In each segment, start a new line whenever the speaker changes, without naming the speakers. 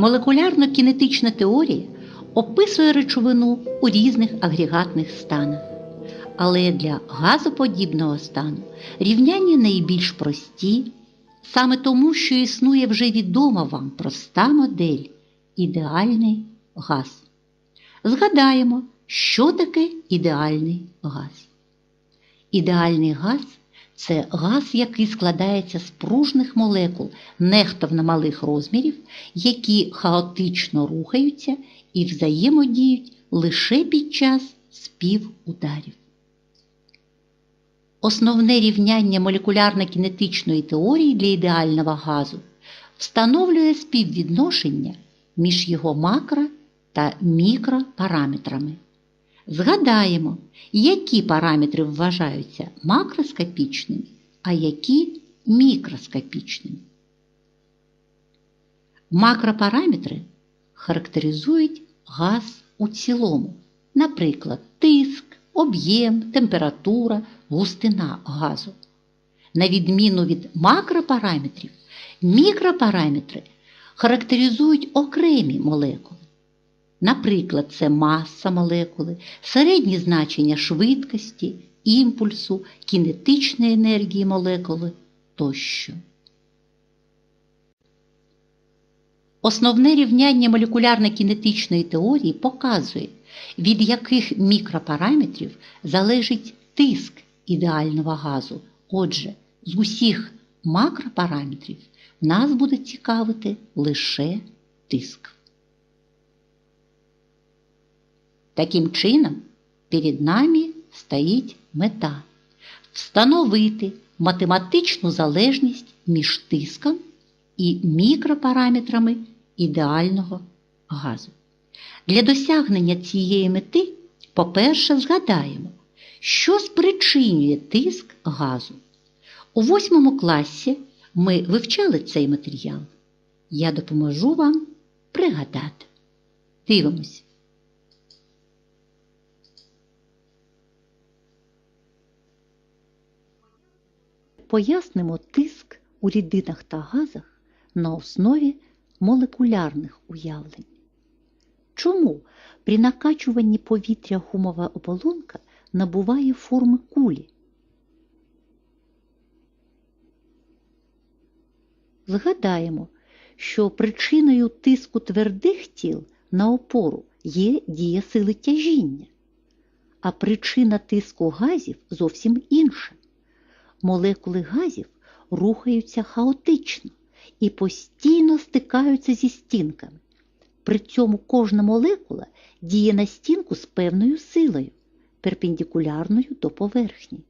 Молекулярно-кінетична теорія описує речовину у різних агрегатних станах. Але для газоподібного стану рівняння найбільш прості, саме тому, що існує вже відома вам проста модель ідеальний газ. Згадаємо, що таке ідеальний газ. Ідеальний газ це газ, який складається з пружних молекул нехтовно малих розмірів, які хаотично рухаються і взаємодіють лише під час співударів. Основне рівняння молекулярно-кінетичної теорії для ідеального газу встановлює співвідношення між його макро та мікропараметрами. Згадаємо, які параметри вважаються макроскопічними, а які мікроскопічними. Макропараметри характеризують газ у цілому, наприклад, тиск, об'єм, температура, густина газу. На відміну від макропараметрів, мікропараметри характеризують окремі молекули. Наприклад, це маса молекули, середні значення швидкості, імпульсу, кінетичної енергії молекули тощо. Основне рівняння молекулярно-кінетичної теорії показує, від яких мікропараметрів залежить тиск ідеального газу. Отже, з усіх макропараметрів нас буде цікавити лише тиск. Таким чином, перед нами стоїть мета встановити математичну залежність між тиском і мікропараметрами ідеального газу. Для досягнення цієї мети, по-перше, згадаємо, що спричинює тиск газу. У восьмому класі ми вивчали цей матеріал. Я допоможу вам пригадати. Дивимось. Пояснимо тиск у рідинах та газах на основі молекулярних уявлень. Чому при накачуванні повітря гумова оболонка набуває форми кулі? Згадаємо, що причиною тиску твердих тіл на опору є дія сили тяжіння, а причина тиску газів зовсім інша. Молекули газів рухаються хаотично і постійно стикаються зі стінками. При цьому кожна молекула діє на стінку з певною силою, перпендикулярною до поверхні.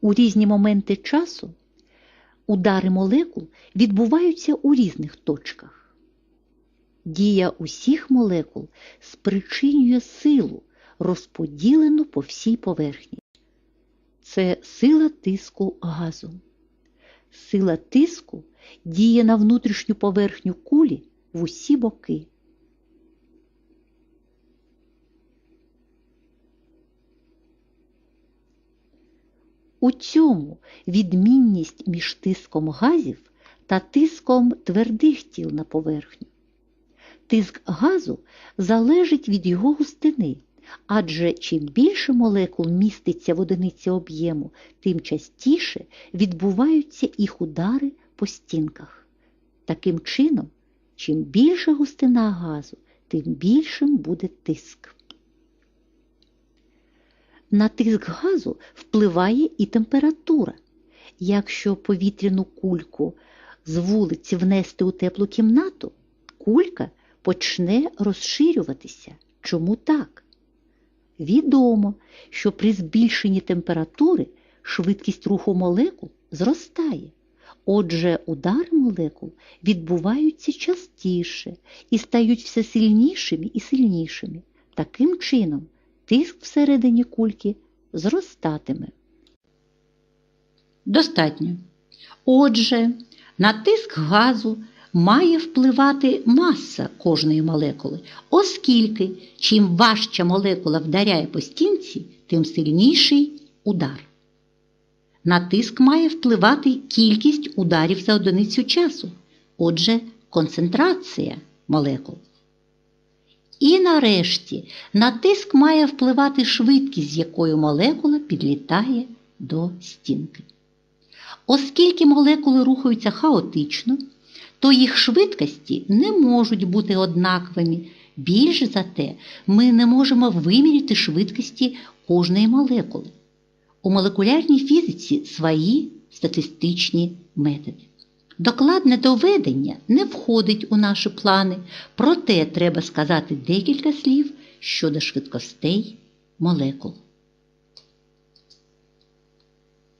У різні моменти часу удари молекул відбуваються у різних точках. Дія усіх молекул спричинює силу, розподілену по всій поверхні. Це сила тиску газу. Сила тиску діє на внутрішню поверхню кулі в усі боки. У цьому відмінність між тиском газів та тиском твердих тіл на поверхню. Тиск газу залежить від його густини, адже чим більше молекул міститься в одиниці об'єму, тим частіше відбуваються їх удари по стінках. Таким чином, чим більша густина газу, тим більшим буде тиск. На тиск газу впливає і температура. Якщо повітряну кульку з вулиці внести у теплу кімнату, кулька почне розширюватися. Чому так? Відомо, що при збільшенні температури швидкість руху молекул зростає. Отже, удари молекул відбуваються частіше і стають все сильнішими і сильнішими. Таким чином, тиск всередині кульки зростатиме. Достатньо. Отже, на тиск газу має впливати маса кожної молекули, оскільки чим важча молекула вдаряє по стінці, тим сильніший удар. На тиск має впливати кількість ударів за одиницю часу, отже, концентрація молекул. І нарешті на тиск має впливати швидкість, з якою молекула підлітає до стінки. Оскільки молекули рухаються хаотично, то їх швидкості не можуть бути однаковими. Більше за те, ми не можемо виміряти швидкості кожної молекули. У молекулярній фізиці свої статистичні методи. Докладне доведення не входить у наші плани, проте треба сказати декілька слів щодо швидкостей молекул.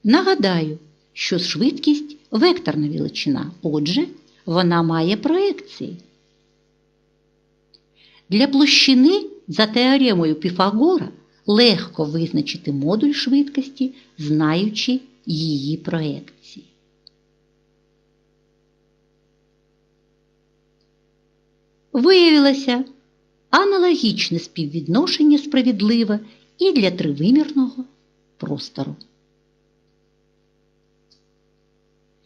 Нагадаю, що швидкість векторна величина, отже, вона має проекції. Для площини за теоремою Піфагора легко визначити модуль швидкості, знаючи її проекції. Виявилося, аналогічне співвідношення справедливе і для тривимірного простору.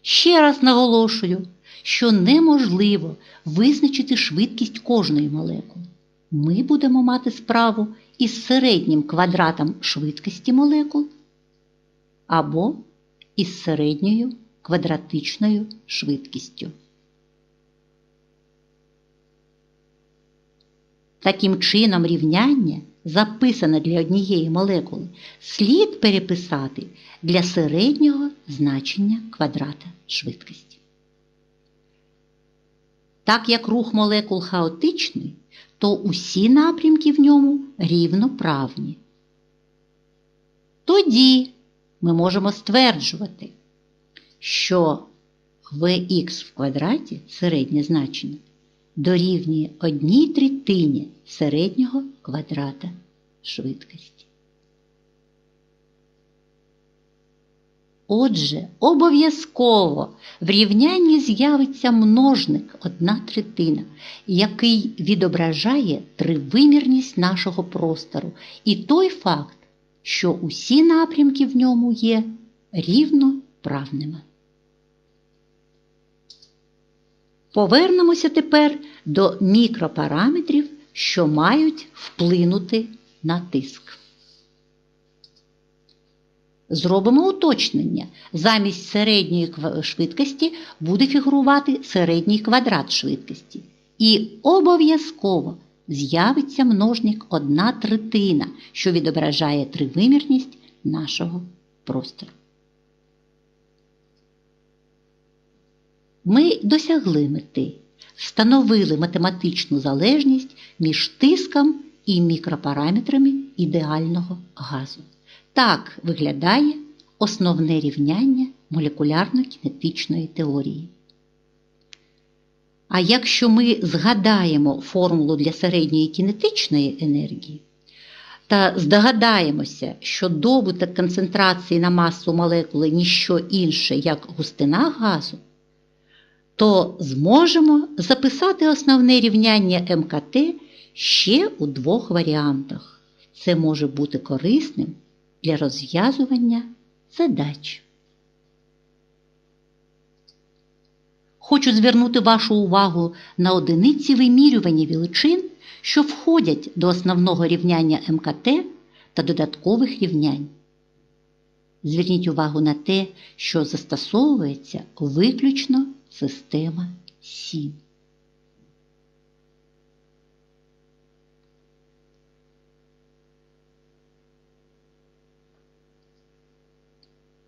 Ще раз наголошую, що неможливо визначити швидкість кожної молекули. Ми будемо мати справу із середнім квадратом швидкості молекул або із середньою квадратичною швидкістю. Таким чином, рівняння, записане для однієї молекули, слід переписати для середнього значення квадрата швидкості. Так як рух молекул хаотичний, то усі напрямки в ньому рівноправні. Тоді ми можемо стверджувати, що Vx в квадраті середнє значення дорівнює одній третині середнього квадрата швидкості. Отже, обов'язково в рівнянні з'явиться множник одна третина, який відображає тривимірність нашого простору і той факт, що усі напрямки в ньому є рівноправними. Повернемося тепер до мікропараметрів, що мають вплинути на тиск. Зробимо уточнення. Замість середньої швидкості буде фігурувати середній квадрат швидкості. І обов'язково з'явиться множник одна третина, що відображає тривимірність нашого простору. Ми досягли мети, встановили математичну залежність між тиском і мікропараметрами ідеального газу. Так виглядає основне рівняння молекулярно-кінетичної теорії. А якщо ми згадаємо формулу для середньої кінетичної енергії та здогадаємося, що добуток концентрації на масу молекули ніщо інше, як густина газу, то зможемо записати основне рівняння МКТ ще у двох варіантах. Це може бути корисним для розв'язування задач. Хочу звернути вашу увагу на одиниці вимірювання величин, що входять до основного рівняння МКТ та додаткових рівнянь. Зверніть увагу на те, що застосовується виключно система 7.